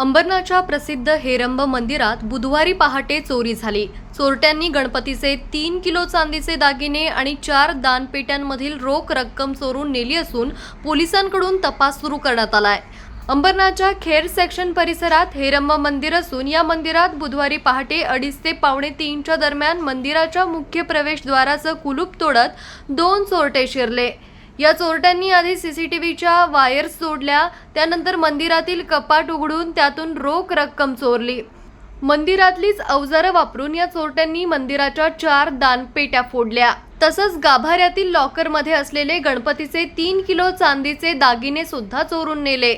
अंबरनाथच्या प्रसिद्ध हेरंब मंदिरात बुधवारी पहाटे चोरी झाली. चोरट्यांनी गणपतीचे तीन किलो चांदीचे दागिने आणि चार दानपेट्यांमधील रोख रक्कम चोरून नेली असून पोलिसांकडून तपास सुरू करण्यात आलाय. अंबरनाथच्या खेर सेक्शन परिसरात हेरंब मंदिर असून या मंदिरात बुधवारी पहाटे अडीच ते पावणे तीनच्या दरम्यान मंदिराच्या मुख्य प्रवेशद्वाराचं कुलूप तोडत दोन चोरटे शिरले. या चोरट्यांनी आधी सीसीटीव्हीच्या वायर्स जोडल्या त्यानंतर मंदिरातील कपाट उघडून त्यातून रोख रक्कम चोरली. मंदिरातलीच अवजारं वापरून या चोरट्यांनी मंदिराच्या चार दानपेट्या फोडल्या. तसंच गाभाऱ्यातील लॉकरमध्ये असलेले गणपतीचे तीन किलो चांदीचे दागिने सुद्धा चोरून नेले.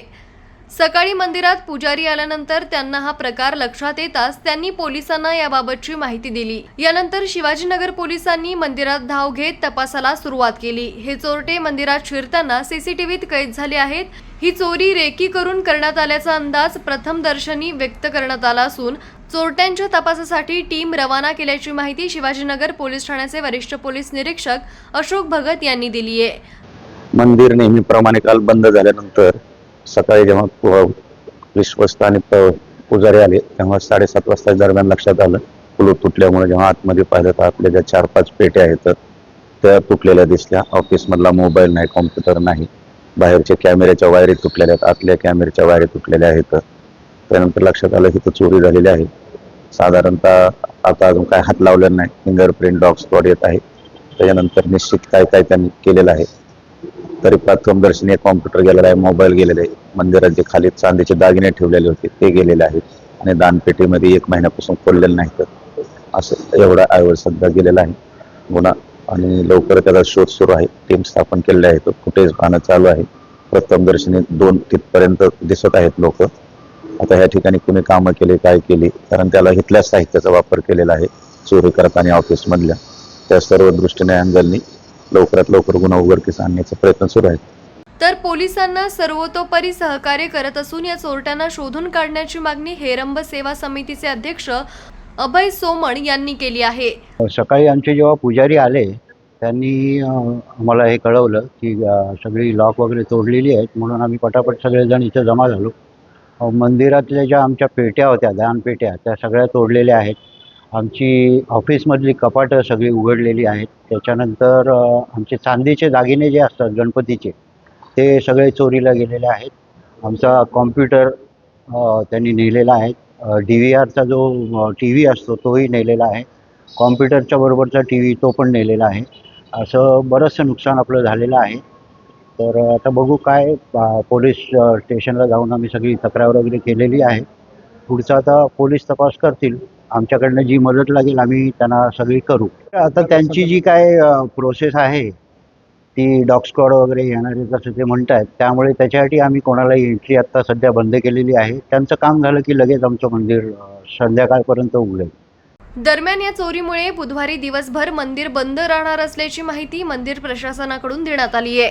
सकाळी मंदिरात पुजारी आल्यानंतर त्यांना हा प्रकार लक्षात येताच त्यांनी पोलिसांना याबाबतची माहिती दिली. यानंतर शिवाजीनगर पोलिसांनी मंदिरात धाव घेत तपासाला सुरुवात केली. हे चोरटे मंदिरात शिरताना सीसीटीव्हीत कैद झाले आहेत. ही चोरी रेकी करून करण्यात आल्याचा अंदाज प्रथमदर्शनी व्यक्त करण्यात आला असून चोरट्यांच्या तपासासाठी टीम रवाना केल्याची माहिती शिवाजीनगर पोलीस ठाण्याचे वरिष्ठ पोलीस निरीक्षक अशोक भगत यांनी दिली आहे मंदिर नेहमीप्रमाणे काल बंद झाल्यानंतर सकाळी जेव्हा विश्वस्त आणि प- पुजारी आले तेव्हा साडेसात वाजता दरम्यान लक्षात आलं कुलूप तुटल्यामुळे जेव्हा आतमध्ये पाहिलं तर आपल्या ज्या चार पाच पेट्या आहेत त्या तुटलेल्या दिसल्या. ऑफिसमधला मोबाईल नाही कॉम्प्युटर नाही. बाहेरच्या कॅमेऱ्याच्या वायरी तुटलेल्या आहेत आतल्या कॅमेऱ्याच्या वायरी तुटलेल्या आहेत. त्यानंतर लक्षात आलं की तर चोरी झालेली आहे. साधारणतः आता अजून काय हात लावलेला नाही. फिंगरप्रिंट डॉग स्पॉट येत आहे. त्याच्यानंतर निश्चित काय काय त्यांनी केलेलं आहे. तरी प्रथमदर्शनी कॉम्प्युटर गेलेला आहे मोबाईल गेलेले आहे मंदिरात जे खाली चांदीचे दागिने ठेवलेले होते ते गेलेले आहेत. आणि दानपेटीमध्ये एक महिन्यापासून खोललेलं नाही तर असं एवढा आयवर सध्या गेलेला आहे. गुन्हा आणि लवकर त्याचा शोध सुरू आहे. टीम स्थापन केलेले आहे. फुटेज पाहणं चालू आहे. प्रथमदर्शनी दोन तिथपर्यंत दिसत आहेत लोक. आता ह्या ठिकाणी कुणी कामं केली काय केली कारण त्याला इथल्या साहित्याचा वापर केलेला आहे. चोरी करताना ऑफिसमधल्या त्या सर्व दृष्टीने अँगलनी लवकरात लवकर गुन्हा उघडकीस आणण्याचा प्रयत्न सुरू आहे तर पोलिसांना सर्वतोपरी सहकार्य करत असून या चोरट्यांना शोधून काढण्याची मागणी हेरंब सेवा समितीचे अध्यक्ष अभय सोमण यांनी केली आहे. सकाळी आमचे जेव्हा पुजारी आले त्यांनी आम्हाला हे कळवलं की सगळी लॉक वगैरे तोडलेली आहेत म्हणून आम्ही पटापट सगळेजण इथं जमा झालो. मंदिरातल्या ज्या आमच्या पेट्या होत्या दानपेट्या त्या सगळ्या तोडलेल्या आहेत. आमची ऑफिसमधली कपाटं सगळी उघडलेली आहेत. त्याच्यानंतर आमचे चांदीचे दागिने जे असतात गणपतीचे ते सगळे चोरीला गेलेले आहेत. आमचा कॉम्प्युटर त्यांनी नेलेला आहे. डी व्ही आरचा जो टी व्ही असतो तोही नेलेला आहे. कॉम्प्युटरच्या बरोबरचा टी व्ही तो पण नेलेला आहे. असं बरंचसं नुकसान आपलं झालेलं आहे. तर आता बघू काय पोलीस स्टेशनला जाऊन आम्ही सगळी तक्रार वगैरे केलेली आहे. पुढचा आता पोलीस तपास करतील. आमच्याकडनं जी मदत लागेल आम्ही त्यांना सगळी करू. आता त्यांची जी काय प्रोसेस आहे ती डॉग स्क्वॉड वगैरे येणारे तसं ते म्हणत आहेत त्यामुळे त्याच्यासाठी आम्ही कोणालाही एंट्री आत्ता सध्या बंद केलेली आहे. त्यांचं काम झालं की लगेच आमचं मंदिर संध्याकाळपर्यंत उघडेल. दरम्यान या चोरीमुळे बुधवारी दिवसभर मंदिर बंद राहणार असल्याची माहिती मंदिर प्रशासनाकडून देण्यात आली आहे.